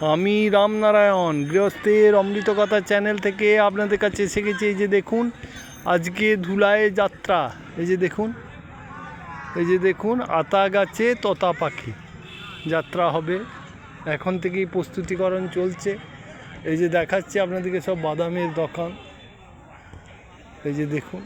আমি রামনারায়ণ, গৃহস্থের অমৃত কথা চ্যানেল থেকে আপনাদের কাছে এসে গেছি এই যে দেখুন, আজকে ধুলায় যাত্রা। এই যে দেখুন, এই যে দেখুন, আতা গাছে তোতা পাখি। যাত্রা হবে। এখন থেকেই প্রস্তুতিকরণ চলছে। এই যে দেখাচ্ছি আপনাদেরকে সব বাদামের দোকান। এই যে দেখুন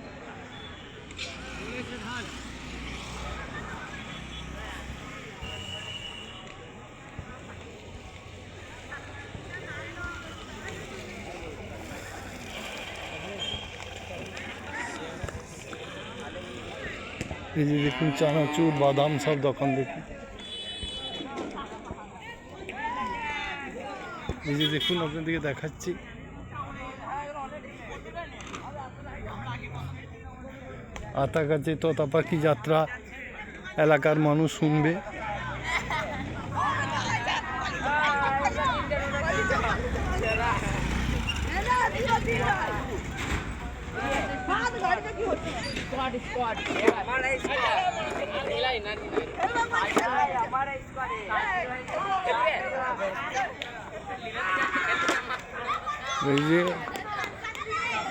এই যে দেখুন চানাচুর, বাদাম সব দোকান দেখুন। এই যে দেখুন আপনাদেরকে দেখাচ্ছি। আতা গাছে তোতা পাখি যাত্রা, এলাকার মানুষ শুনবে। এটি স্কোয়াড স্কোয়াড নিলাই স্কোয়াড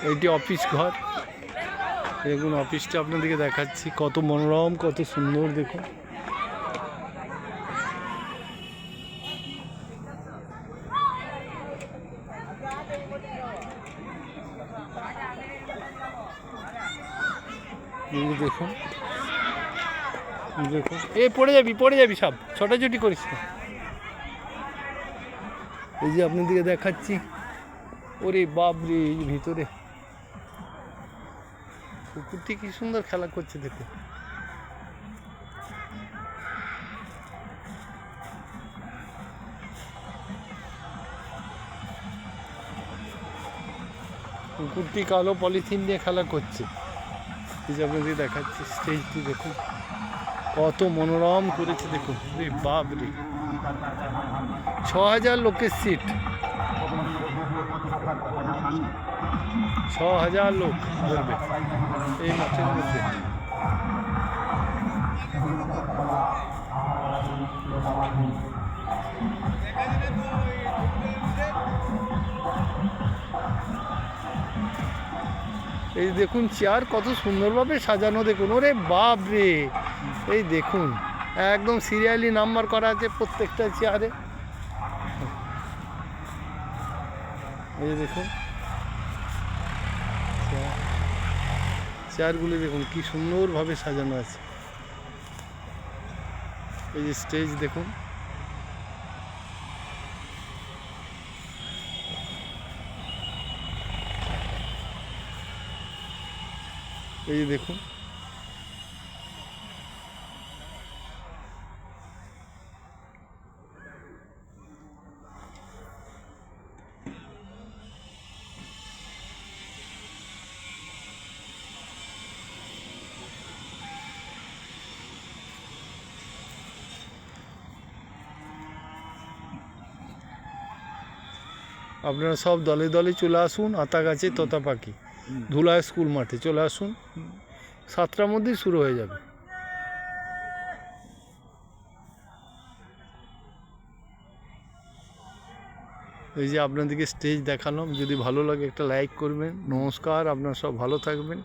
এই যে অফিস ঘর। দেখুন অফিসটা আপনাদেরকে দেখাচ্ছি। কত মনোরম, কত সুন্দর, দেখুন। দেখুন দেখুন। এ পড়ে যাবি পড়ে যাবি সব। ছোটাছুটি করিস না। এই যে আপনাদেরকে দেখাচ্ছি। ওরে বাপ রে এই ভিতরে। কুকুরটি কি সুন্দর খেলা করছে দেখুন। কুকুরটি কালো পলিথিন দিয়ে খেলা করছে। যে আপনাদের দেখাচ্ছি স্টেজটি দেখুন। কত মনোরম করেছে, দেখুন। রে বাপ রে ছ হাজার লোকের সিট ছ হাজার লোক ধরবে। এই মাঠের মধ্যে। এই দেখুন চেয়ার কত সুন্দরভাবে সাজানো দেখুন। ওরে বাপ রে এই দেখুন, একদম সিরিয়ালি নাম্বার করা আছে প্রত্যেকটা চেয়ারে। এই দেখুন চেয়ার- চেয়ারগুলি দেখুন, কি সুন্দরভাবে সাজানো আছে। এই যে স্টেজ দেখুন। এই যে দেখুন। আপনারা সব দলে দলে চলে আসুন আতা গাছে তোতা পাখি। ধুলায় স্কুল মাঠে, চলে আসুন। সাতটার মধ্যেই শুরু হয়ে যাবে। এই যে আপনাদেরকে স্টেজ দেখালাম, যদি ভালো লাগে একটা লাইক করবেন। নমস্কার, আপনারা সব ভালো থাকবেন।